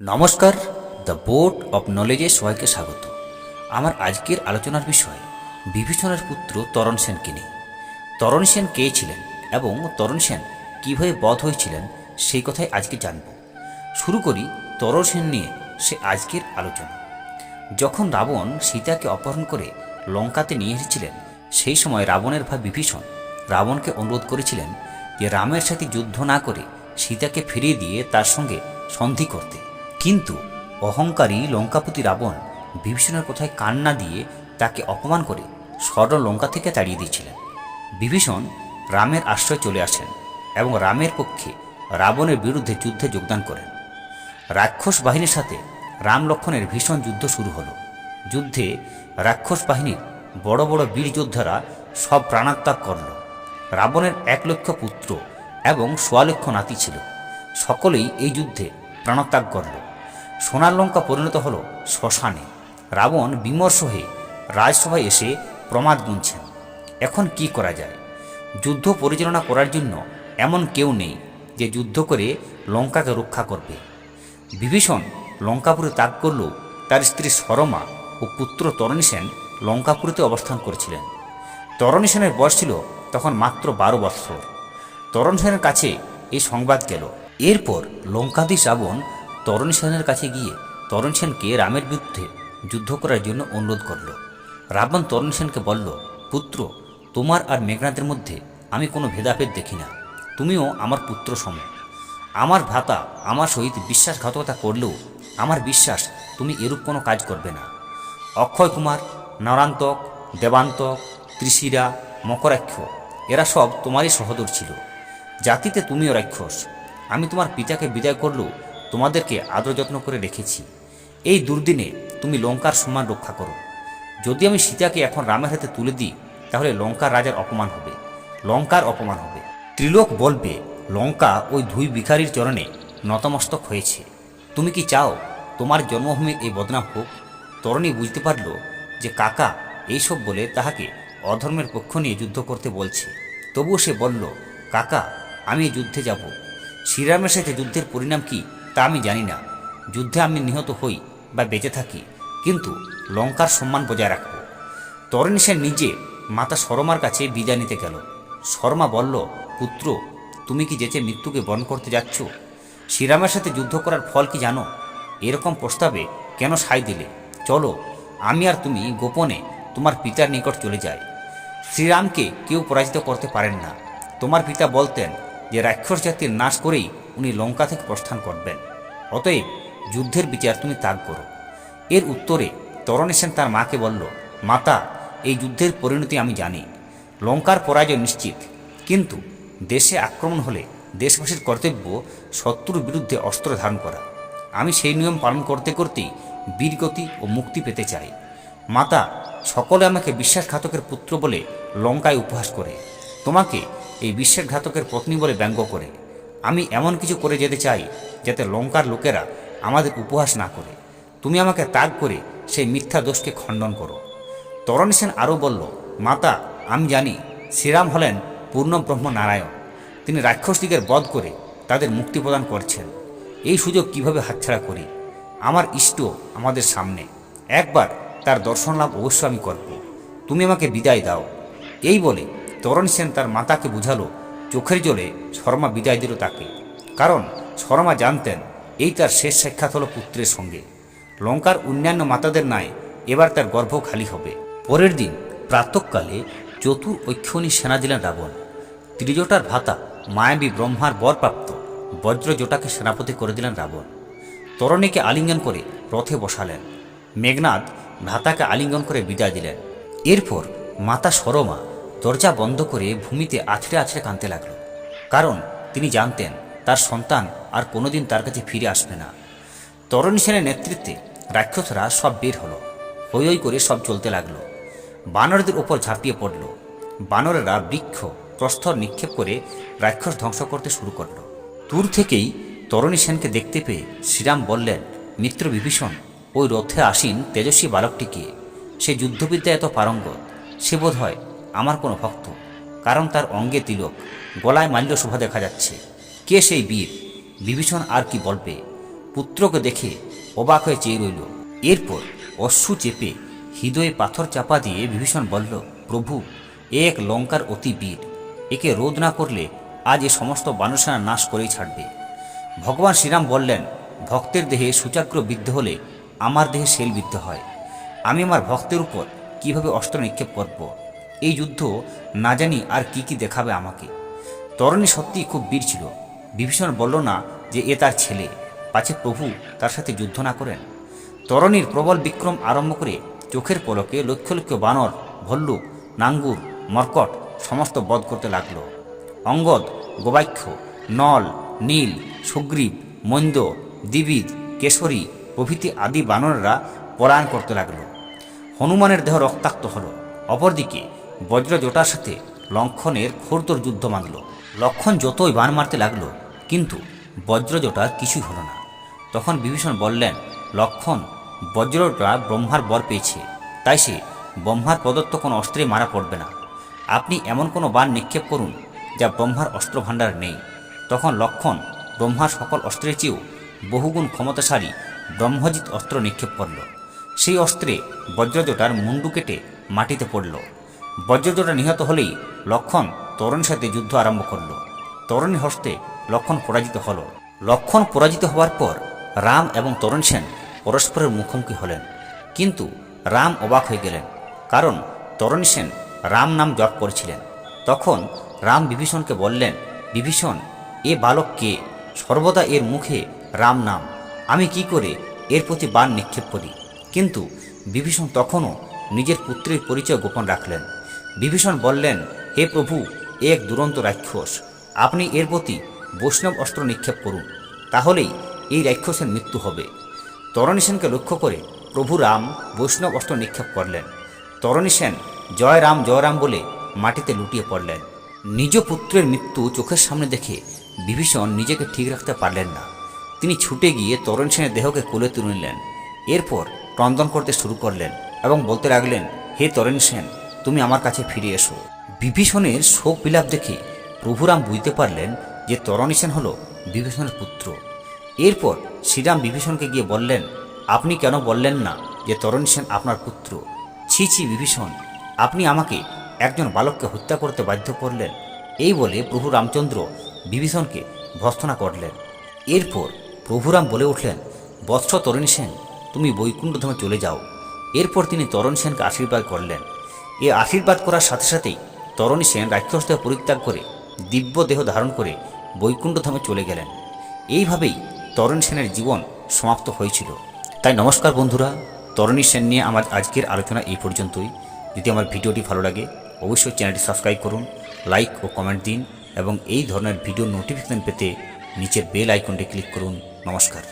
নমস্কার, the board of নলেজে সবাইকে স্বাগত। আমার আজকের আলোচনার বিষয়, বিভীষণের পুত্র তরণ সেনকে নিয়ে। তরণ সেন কে ছিলেন এবং তরণ সেন কীভাবে বধ হয়েছিলেন, সেই কথাই আজকে জানব। শুরু করি তরণ সেন নিয়ে সে আজকের আলোচনা। যখন রাবণ সীতাকে অপহরণ করে লঙ্কাতে নিয়ে এসেছিলেন, সেই সময় রাবণের ভাই বিভীষণ রাবণকে অনুরোধ করেছিলেন যে রামের সাথে যুদ্ধ না করে সীতাকে ফিরিয়ে দিয়ে তার সঙ্গে সন্ধি করতে। কিন্তু অহংকারী লঙ্কাপতি রাবণ বিভীষণের কথায় কান না দিয়ে তাকে অপমান করে স্বর্ণ লঙ্কা থেকে তাড়িয়ে দিয়েছিলেন। বিভীষণ রামের আশ্রয় চলে আসেন এবং রামের পক্ষে রাবণের বিরুদ্ধে যুদ্ধে যোগদান করেন। রাক্ষস বাহিনীর সাথে রাম লক্ষণের ভীষণ যুদ্ধ শুরু হলো। যুদ্ধে রাক্ষস বাহিনীর বড় বড় বীর যোদ্ধারা সব প্রাণাত্যাগ করল। রাবণের এক লক্ষ পুত্র এবং সোয়া লক্ষ নাতি ছিল। সকলেই এই যুদ্ধে প্রাণত্যাগ করল। সোনার লঙ্কা পরিণত হল শ্মশানে। রাবণ বিমর্ষ হয়ে রাজসভায় এসে প্রমাদ গুনছেন। এখন কি করা যায়? যুদ্ধ পরিচালনা করার জন্য এমন কেউ নেই যে যুদ্ধ করে লঙ্কাকে রক্ষা করবে। বিভীষণ লঙ্কাপুরে ত্যাগ করলেও তার স্ত্রী সরমা ও পুত্র তরণী সেন লঙ্কাপুরীতে অবস্থান করেছিলেন। তরণী সেনের বয়স ছিল তখন মাত্র বারো বৎসর। তরণ সেনের কাছে এই সংবাদ গেল। এরপর লঙ্কাধীশ রাবণ তরণী সেনের কাছে গিয়ে তরণ সেনকে রামের বিরুদ্ধে যুদ্ধ করার জন্য অনুরোধ করল। রাবণ তরণ সেনকে বলল, পুত্র, তোমার আর মেঘনাথের মধ্যে আমি কোনো ভেদাভেদ দেখি না। তুমিও আমার পুত্র সম। আমার ভ্রাতা আমার সহিত বিশ্বাসঘাতকতা করলেও আমার বিশ্বাস তুমি এরূপ কোনো কাজ করবে না। অক্ষয় কুমার নরান্তক দেবান্তক, ত্রিশিরা, মকরাক্ষ, এরা সব তোমারই সহদর ছিল। জাতিতে তুমিও রাক্ষস। আমি তোমার পিতাকে বিদায় করলেও তোমাদেরকে আদর যত্ন করে রেখেছি। এই দুর্দিনে তুমি লঙ্কার সম্মান রক্ষা করো। যদি আমি সীতাকে এখন রামের হাতে তুলে দিই, তাহলে লঙ্কার রাজার অপমান হবে। লঙ্কার অপমান হবে। ত্রিলোক বলবে, লঙ্কা ওই দুই ভিখারির চরণে নতমস্তক হয়েছে। তুমি কি চাও তোমার জন্মভূমির এই বদনাম হোক? তরণী বুঝতে পারল যে কাকা এইসব বলে তাহাকে অধর্মের পক্ষ নিয়ে যুদ্ধ করতে বলছে। তবুও সে বলল, কাকা, আমি যুদ্ধে যাব। শ্রীরামের সাথে যুদ্ধের পরিণাম কি তা আমি জানি না। যুদ্ধে আমি নিহত হই বা বেঁচে থাকি, কিন্তু লঙ্কার সম্মান বজায় রাখব। তরণী সে নিজে মাতা শর্মার কাছে বিদায় নিতে গেল। শর্মা বলল, পুত্র, তুমি কি যেচে মৃত্যুকে বরণ করতে যাচ্ছ? শ্রীরামের সাথে যুদ্ধ করার ফল কি জানো? এরকম প্রস্তাবে কেন সাই দিলে? চলো, আমি আর তুমি গোপনে তোমার পিতার নিকট চলে যাই। শ্রীরামকে কেউ পরাজিত করতে পারেন না। তোমার পিতা বলতেন যে, রাক্ষস জাতির নাশ করেই উনি লঙ্কা থেকে প্রস্থান করবেন। অতএব যুদ্ধের বিচার তুমি ত্যাগ করো। এর উত্তরে তরণী সেন তার মাকে বলল, মাতা, এই যুদ্ধের পরিণতি আমি জানি। লঙ্কার পরাজয় নিশ্চিত। কিন্তু দেশে আক্রমণ হলে দেশবাসীর কর্তব্য শত্রুর বিরুদ্ধে অস্ত্র ধারণ করা। আমি সেই নিয়ম পালন করতে করতেই বীরগতি ও মুক্তি পেতে চাই। মাতা, সকলে আমাকে বিশ্বাসঘাতকের পুত্র বলে লঙ্কায় উপহাস করে। তোমাকে এই বিশ্বাসঘাতকের পত্নী বলে ব্যঙ্গ করে। আমি এমন কিছু করে যেতে চাই যাতে লঙ্কার লোকেরা আমাদের উপহাস না করে। তুমি আমাকে ত্যাগ করে সেই মিথ্যা দোষকে খণ্ডন করো। তরণ সেন আরও বলল, মাতা, আমি জানি শ্রীরাম হলেন পূর্ণ ব্রহ্ম নারায়ণ। তিনি রাক্ষসদিগের বধ করে তাদের মুক্তি প্রদান করছেন। এই সুযোগ কীভাবে হাতছাড়া করি? আমার ইষ্ট আমাদের সামনে। একবার তার দর্শন লাভ অবশ্য আমি করব। তুমি আমাকে বিদায় দাও। এই বলে তরণ সেন তার মাতাকে বুঝালো চোখের জলে শর্মা বিদায় দিল তাকে। কারণ শর্মা জানতেন, এই তার শেষ সাক্ষাৎ হলো পুত্রের সঙ্গে। লঙ্কার অন্যান্য মাতাদের নাই এবার তার গর্ভ খালি হবে। পরের দিন প্রাতকালে চতুর ঐক্ষণী সেনা দিলেন রাবণ। ত্রিজোটার ভাতা মায়াবী ব্রহ্মার বরপ্রাপ্ত বজ্রজটাকে সেনাপতি করে দিলেন রাবণ। তরণীকে আলিঙ্গন করে রথে বসালেন। মেঘনাদ ভ্রাতাকে আলিঙ্গন করে বিদায় দিলেন। এরপর মাতা সরমা দরজা বন্ধ করে ভূমিতে আছড়ে আছড়ে কাঁদতে লাগল। কারণ তিনি জানতেন তার সন্তান আর কোনোদিন তার কাছে ফিরে আসবে না। তরণী সেনের নেতৃত্বে রাক্ষসরা সব বের হলো। হই হই করে সব চলতে লাগল। বানরদের ওপর ঝাঁপিয়ে পড়ল। বানরেরা বৃক্ষ, প্রস্তর নিক্ষেপ করে রাক্ষস ধ্বংস করতে শুরু করল। দূর থেকেই তরণী সেনকে দেখতে পেয়ে শ্রীরাম বললেন, মিত্র বিভীষণ, ওই রথে আসীন তেজস্বী বালকটিকে। সে যুদ্ধবিদ্যা এত পারঙ্গত, সে বোধ হয় আমার কোনো ভক্ত, কারণ তার অঙ্গে তিলক, গলায় মাল্য শোভা দেখা যাচ্ছে। কে সেই বীর? বিভীষণ আর কি বলবে? পুত্রকে দেখে অবাক হয়ে চেয়ে রইল। এরপর অশ্রু চেপে হৃদয়ে পাথর চাপা দিয়ে বিভীষণ বলল, প্রভু এক লঙ্কার অতি বীর। একে রোধ না করলে আজ এ সমস্ত বানুসেনা নাশ করেই ছাড়বে। ভগবান শ্রীরাম বললেন, ভক্তের দেহে সূচাগ্র বিদ্ধ হলে আমার দেহে সেল বিদ্ধ হয়। আমি আমার ভক্তের উপর কীভাবে অস্ত্র নিক্ষেপ করব? এই যুদ্ধ না জানি আর কি কি দেখাবে আমাকে। তরণী সত্যিই খুব বীর ছিল। বিভীষণ বলল না যে এ তার ছেলে। পাছে প্রভু তার সাথে যুদ্ধ না করেন। তরণীর প্রবল বিক্রম আরম্ভ করে চোখের পলকে লক্ষ লক্ষ বানর, ভল্লুক, নাঙ্গুর, মর্কট সমস্ত বধ করতে লাগল। অঙ্গদ গোবাক্ষ নল, নীল, সুগ্রীব, মন্দ দিবিদ কেশরী প্রভৃতি আদি বানররা পলায়ন করতে লাগল। হনুমানের দেহ রক্তাক্ত হল। অপরদিকে বজ্রজটার সাথে লক্ষণের ঘোরতর যুদ্ধ বাঁধল লক্ষণ যতই বান মারতে লাগল, কিন্তু বজ্রজটার কিছুই হলো না। তখন বিভীষণ বললেন, লক্ষণ, বজ্রটা ব্রহ্মার বর পেয়েছে। তাই সে ব্রহ্মার প্রদত্ত কোনো অস্ত্রে মারা পড়বে না। আপনি এমন কোনো বান নিক্ষেপ করুন, যা ব্রহ্মার অস্ত্র ভাণ্ডার নেই। তখন লক্ষণ ব্রহ্মার সকল অস্ত্রের চেয়েও বহুগুণ ক্ষমতাশালী ব্রহ্মজিৎ অস্ত্র নিক্ষেপ করল। সেই অস্ত্রে বজ্রজোটার মুন্ডু কেটে মাটিতে পড়ল। বজ্রজটা নিহত হলেই লক্ষণ তরুণের সাথে যুদ্ধ আরম্ভ করল। তরুণী হস্তে লক্ষণ পরাজিত হল। লক্ষণ পরাজিত হওয়ার পর রাম এবং তরুণ সেন পরস্পরের মুখোমুখি হলেন। কিন্তু রাম অবাক হয়ে গেলেন, কারণ তরুণ সেন রাম নাম জপ করেছিলেন। তখন রাম বিভীষণকে বললেন, বিভীষণ, এ বালক কে? সর্বদা এর মুখে রাম নাম। আমি কি করে এর প্রতি বান নিক্ষেপ করি? কিন্তু বিভীষণ তখনও নিজের পুত্রের পরিচয় গোপন রাখলেন। বিভীষণ বললেন, হে প্রভু এক দুরন্ত রাক্ষস, আপনি এর প্রতি বৈষ্ণব অস্ত্র নিক্ষেপ করুন, তাহলেই এই রাক্ষসের মৃত্যু হবে। তরণী সেনকে লক্ষ্য করে প্রভু রাম বৈষ্ণব অস্ত্র নিক্ষেপ করলেন। তরণী সেন, জয় রাম জয় রাম বলে মাটিতে লুটিয়ে পড়লেন। নিজ পুত্রের মৃত্যু চোখের সামনে দেখে বিভীষণ নিজেকে ঠিক রাখতে পারলেন না। তিনি ছুটে গিয়ে তরণ সেনের দেহকে কোলে তুলে নিলেন। এরপর ক্রন্দন করতে শুরু করলেন এবং বলতে লাগলেন, হে তরণ সেন তুমি আমার কাছে ফিরে এসো। বিভীষণের শোক বিলাপ দেখে প্রভুরাম বুঝতে পারলেন যে তরণী সেন হল বিভীষণের পুত্র। এরপর শ্রীরাম বিভীষণকে গিয়ে বললেন, আপনি কেন বললেন না যে তরণী সেন আপনার পুত্র? ছি ছি, বিভীষণ, আপনি আমাকে একজন বালককে হত্যা করতে বাধ্য করলেন। এই বলে প্রভু রামচন্দ্র বিভীষণকে ভর্সনা করলেন। এরপর প্রভুরাম বলে উঠলেন, বৎস তরণী সেন, তুমি বৈকুণ্ঠধামে চলে যাও। এরপর তিনি তরণ সেনকে আশীর্বাদ করলেন। এ আশীর্বাদ করার সাথে সাথেই তরণী সেন রাক্ষসদেহ পরিত্যাগ করে দিব্য দেহ ধারণ করে বৈকুণ্ঠধামে চলে গেলেন। এইভাবেই তরণ সেনের জীবন সমাপ্ত হয়েছিল। তাই নমস্কার বন্ধুরা, তরণী সেন নিয়ে আমার আজকের আলোচনা এই পর্যন্তই। যদি আমার ভিডিওটি ভালো লাগে, অবশ্যই চ্যানেলটি সাবস্ক্রাইব করুন, লাইক ও কমেন্ট দিন এবং এই ধরনের ভিডিও নোটিফিকেশন পেতে নিচের বেল আইকনটি ক্লিক করুন। নমস্কার।